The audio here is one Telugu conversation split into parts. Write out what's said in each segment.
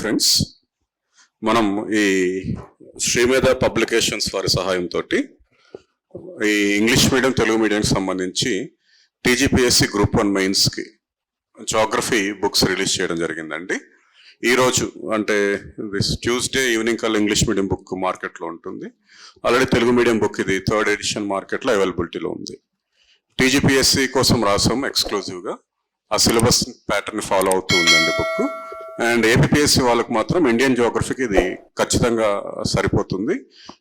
ఫ్రెండ్స్. మనం ఈ శ్రీమేధ పబ్లికేషన్స్ వారి సహాయంతో ఈ ఇంగ్లీష్ మీడియం తెలుగు మీడియంకి సంబంధించి టీజీపీఎస్సి గ్రూప్ వన్ మెయిన్స్కి జోగ్రఫీ బుక్స్ రిలీజ్ చేయడం జరిగిందండి. ఈరోజు అంటే దిస్ ట్యూస్డే ఈవినింగ్ కల్లా ఇంగ్లీష్ మీడియం బుక్ మార్కెట్లో ఉంటుంది. ఆల్రెడీ తెలుగు మీడియం బుక్ ఇది థర్డ్ ఎడిషన్ మార్కెట్లో అవైలబిలిటీలో ఉంది. టీజీపీఎస్సి కోసం రాసాం ఎక్స్క్లూజివ్గా. ఆ సిలబస్ ప్యాటర్న్ ఫాలో అవుతూ ఉందండి బుక్ అండ్ ఏపీఎస్సి వాళ్ళకి మాత్రం ఇండియన్ జోగ్రఫీకి ఇది ఖచ్చితంగా సరిపోతుంది.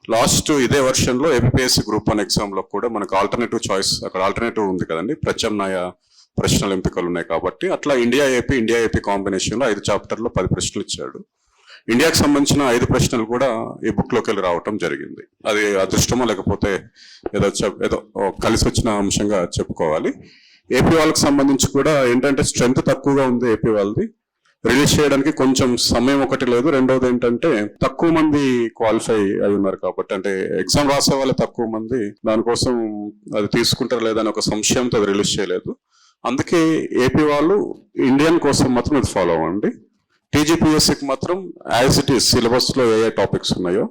లాస్ట్ ఇదే వర్షన్లో ఏపీఎస్సి గ్రూప్ వన్ ఎగ్జామ్లో కూడా మనకు ఆల్టర్నేటివ్ చాయిస్ అక్కడ ఆల్టర్నేటివ్ ఉంది కదండి. ప్రత్యామ్నాయ ప్రశ్నలు ఎంపికలు ఉన్నాయి కాబట్టి అట్లా ఇండియా ఏపీ ఇండియా ఏపీ కాంబినేషన్లో ఐదు చాప్టర్లో పది ప్రశ్నలు ఇచ్చాడు. ఇండియాకి సంబంధించిన ఐదు ప్రశ్నలు కూడా ఈ బుక్లోకి వెళ్ళి రావటం జరిగింది. అది అదృష్టమో లేకపోతే ఏదో చెప్- ఏదో కలిసి వచ్చిన అంశంగా చెప్పుకోవాలి. ఏపీ వాళ్ళకి సంబంధించి కూడా ఏంటంటే స్ట్రెంగ్త్ తక్కువగా ఉంది ఏపీ వాళ్ళది. రిలీజ్ చేయడానికి కొంచెం సమయం ఒకటి లేదు. రెండోది ఏంటంటే తక్కువ మంది క్వాలిఫై అయి ఉన్నారు కాబట్టి అంటే ఎగ్జామ్ రాసే వాళ్ళే తక్కువ మంది దానికోసం అది తీసుకుంటారు లేదని ఒక సంశయంతో అది రిలీజ్ చేయలేదు. అందుకే ఏపీ వాళ్ళు ఇండియన్ కోసం మాత్రం ఇది ఫాలో అవ్వండి. టీజీపీఎస్సికి మాత్రం యాజ్ ఇట్ ఈస్ సిలబస్లో ఏ ఏ టాపిక్స్ ఉన్నాయో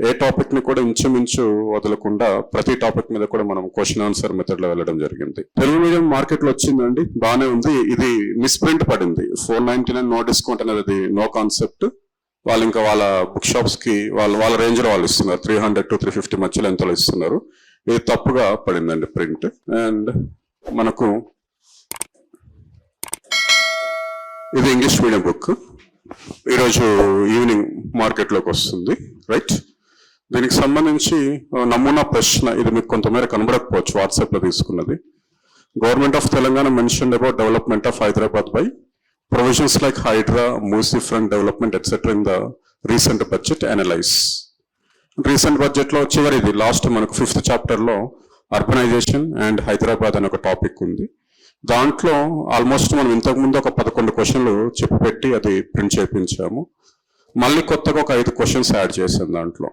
ఏ టాపిక్ని కూడా ఇంచుమించు వదలకుండా ప్రతి టాపిక్ మీద కూడా మనం క్వశ్చన్ ఆన్సర్ మెథడ్లో వెళ్ళడం జరిగింది. తెలుగు మీడియం మార్కెట్లో వచ్చిందండి. బాగానే ఉంది. ఇది మిస్ప్రింట్ పడింది. Four ninety nine no discount అనేది నో కాన్సెప్ట్ వాళ్ళు ఇంకా వాళ్ళ బుక్ షాప్స్కి వాళ్ళ వాళ్ళ రేంజ్లో వాళ్ళు ఇస్తున్నారు. Three hundred to three fifty మధ్యలో ఎంతలో ఇస్తున్నారు. ఇది తప్పుగా పడిందండి ప్రింట్ అండ్ మనకు ఇది ఇంగ్లీష్ మీడియం బుక్ ఈరోజు ఈవినింగ్ మార్కెట్లోకి వస్తుంది. రైట్ దీనికి సంబంధించి నమూనా ప్రశ్న ఇది మీకు కొంతమేర కనబడకపోవచ్చు వాట్సాప్లో తీసుకున్నది. Government of Telangana mention about development of Hyderabad by provisions like Hydraa Musi front development etcetera in the recent budget analyse recent బడ్జెట్లో చివరిది లాస్ట్ మనకు ఫిఫ్త్ చాప్టర్లో అర్బనైజేషన్ అండ్ హైదరాబాద్ అనే ఒక టాపిక్ ఉంది. దాంట్లో ఆల్మోస్ట్ మనం ఇంతకు ముందు ఒక పదకొండు క్వశ్చన్లు చెప్పి పెట్టి అది ప్రింట్ చేయించాము. మళ్ళీ కొత్తగా ఒక ఐదు క్వశ్చన్స్ యాడ్ చేసాం దాంట్లో.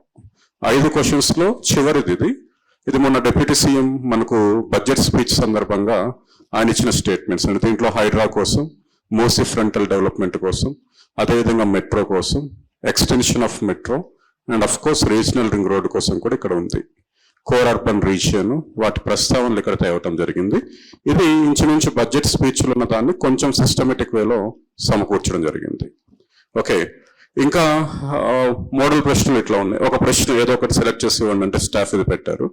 ఐదు క్వశ్చన్స్లో చివరిది ఇది. ఇది మొన్న డిప్యూటీ సీఎం మనకు బడ్జెట్ స్పీచ్ సందర్భంగా ఆయన ఇచ్చిన స్టేట్మెంట్స్ అంటే దీంట్లో హైడ్రా కోసం మోసి ఫ్రంటల్ డెవలప్మెంట్ కోసం అదేవిధంగా మెట్రో కోసం extension of metro and of course regional ring road కోసం కూడా ఇక్కడ ఉంది. కోర్ అర్బన్ రీజియన్ వాటి ప్రస్తావనలు ఇక్కడ తేవటం జరిగింది. ఇది ఇంచుమించు బడ్జెట్ స్పీచ్లు ఉన్న దాన్ని కొంచెం సిస్టమేటిక్ వేలో సమకూర్చడం జరిగింది. ఓకే ఇంకా మోడల్ ప్రశ్నలు ఇట్లా ఉన్నాయి. ఒక ప్రశ్న ఏదో ఒకటి సెలెక్ట్ చేసేవాడి అంటే స్టాఫ్ ఇది పెట్టారు.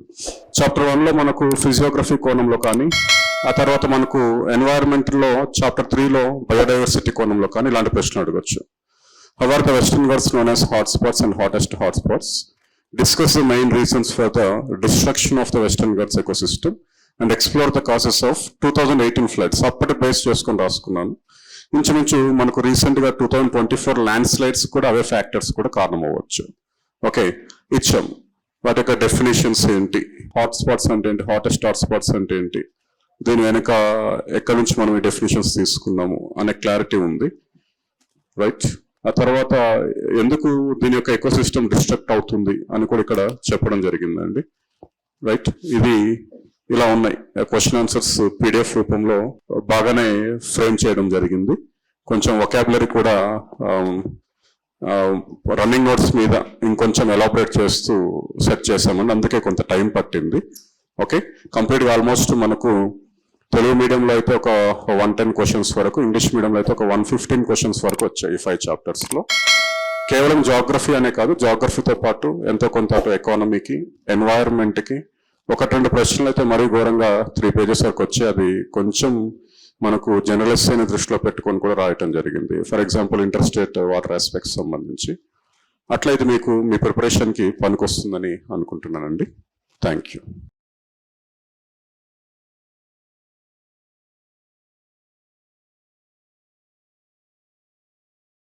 చాప్టర్ వన్లో మనకు ఫిజియోగ్రఫీ కోణంలో కానీ ఆ తర్వాత మనకు ఎన్వైరన్మెంట్లో చాప్టర్ త్రీలో బయోడైవర్సిటీ కోణంలో కానీ ఇలాంటి ప్రశ్నలు అడగవచ్చు our the western words known as spots and hottest hotspots discuss the main reasons for the destruction of the western Ghats ecosystem and explore the causes of two thousand eighteen floods అప్పటి బేస్ చేసుకొని రాసుకున్నాను. ఇంచుమించు మనకు రీసెంట్గా two thousand twenty four landslides కూడా అవే ఫ్యాక్టర్స్ కూడా కారణం అవ్వచ్చు ఓకే ఇచ్చాం. వాటి యొక్క డెఫినేషన్స్ ఏంటి? హాట్ స్పాట్స్ అంటే ఏంటి? హాటెస్ట్ హాట్స్పాట్స్ అంటే ఏంటి? దీని వెనక ఎక్కడి నుంచి మనం ఈ డెఫినేషన్స్ తీసుకున్నాము అనే క్లారిటీ ఉంది. రైట్ ఆ తర్వాత ఎందుకు దీని యొక్క ఎకో సిస్టమ్ డిస్ట్రక్ట్ అవుతుంది అని కూడా ఇక్కడ చెప్పడం జరిగిందండి. రైట్ ఇది ఇలా ఉన్నాయి. క్వశ్చన్ ఆన్సర్స్ పీడిఎఫ్ రూపంలో బాగానే ఫ్రేమ్ చేయడం జరిగింది. కొంచెం వొకాబులరీ కూడా రన్నింగ్ నోట్స్ మీద ఇంకొంచెం ఎలాబరేట్ చేస్తూ సెట్ చేశామండి. అందుకే కొంత టైం పట్టింది. ఓకే కంప్లీట్గా ఆల్మోస్ట్ మనకు తెలుగు మీడియంలో అయితే ఒక వన్ టెన్ క్వశ్చన్స్ వరకు ఇంగ్లీష్ మీడియంలో అయితే ఒక వన్ ఫిఫ్టీన్ క్వశ్చన్స్ వరకు వచ్చాయి ఈ ఫైవ్ చాప్టర్స్లో కేవలం జాగ్రఫీ అనే కాదు జాగ్రఫీతో పాటు ఎంతో కొంత అటు ఎకానమీకి ఎన్వైరన్మెంట్కి ఒకటి రెండు ప్రశ్నలు అయితే మరీ ఘోరంగా త్రీ పేజెస్ వరకు వచ్చి అది కొంచెం మనకు జర్నలిస్ట్ అయిన దృష్టిలో పెట్టుకొని కూడా రాయటం జరిగింది. For example interstate water aspects సంబంధించి. అట్లయితే మీకు మీ ప్రిపరేషన్కి పనికొస్తుందని అనుకుంటున్నానండి. Thank you